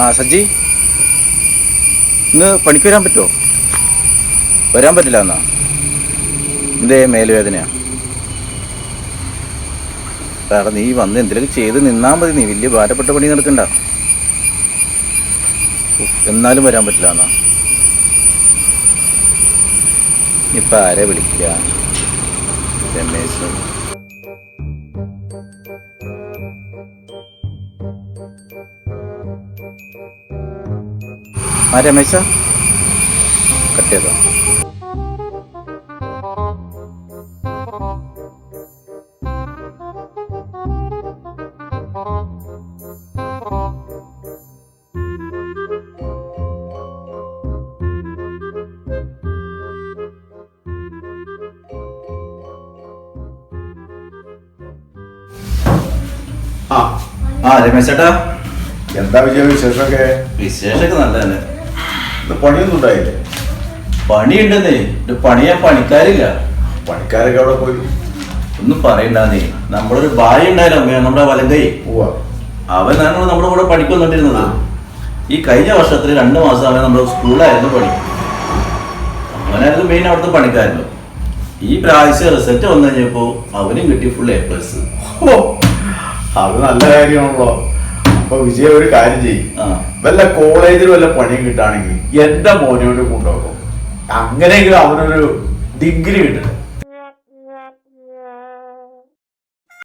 ആ സജ്ജി. ഇന്ന് പണിക്ക് വരാൻ പറ്റുമോ വരാൻ പറ്റില്ല എന്നാ. എന്തേ മേലുവേദനയാ? കാരണം നീ വന്ന് എന്തെങ്കിലും ചെയ്ത് നിന്നാൽ മതി. നീ വലിയ ഭാരപ്പെട്ട പണി നടക്കണ്ട. എന്നാലും വരാൻ പറ്റില്ല എന്നാ. ഇപ്പൊ ആരെ വിളിക്കുക രമേശ് ആ രമേശ കട്ട് ചെയ്തോ ആ ആ രമേശേട്ടാ എന്താ വിജയ? വിശേഷമൊക്കെ? വിശേഷമൊക്കെ നല്ല തന്നെ ഇന്ന് പണിയൊന്നും ഉണ്ടായില്ലേ? പണിയുണ്ടെന്നേ. ഇത് പണിയാൻ പണിക്കാരില്ല. പണിക്കാരൊക്കെ അവിടെ പോയി. ഒന്നും പറയണ്ടെന്നേ. നമ്മളൊരു ഭാര്യ ഉണ്ടായാലോ? നമ്മുടെ വലങ്കൈ. പോവാ അവനാണ് നമ്മുടെ കൂടെ പണിക്ക് വന്നിട്ടിരുന്നത്. ഈ കഴിഞ്ഞ വർഷത്തിൽ രണ്ട് മാസം അവൻ നമ്മുടെ സ്കൂളിലായിരുന്നു പണി അവനായിരുന്നു മെയിൻ അവിടുത്തെ പണിക്കാരൻ. ഈ പ്രാവശ്യം റിസൾട്ട് വന്നു കഴിഞ്ഞപ്പോ അവനും കിട്ടി ഫുൾ എ പ്ലസ് ഓ, അത് നല്ല കാര്യമാണല്ലോ. അപ്പൊ വിജയ ഒരു കാര്യം ചെയ്യും. വല്ല കോളേജിൽ വല്ല പണിയും കിട്ടുകയാണെങ്കിൽ എന്റെ മോനോട് കൊണ്ടുപോകും. അങ്ങനെയെങ്കിലും അവനൊരു ഡിഗ്രി കിട്ടട്ടെ.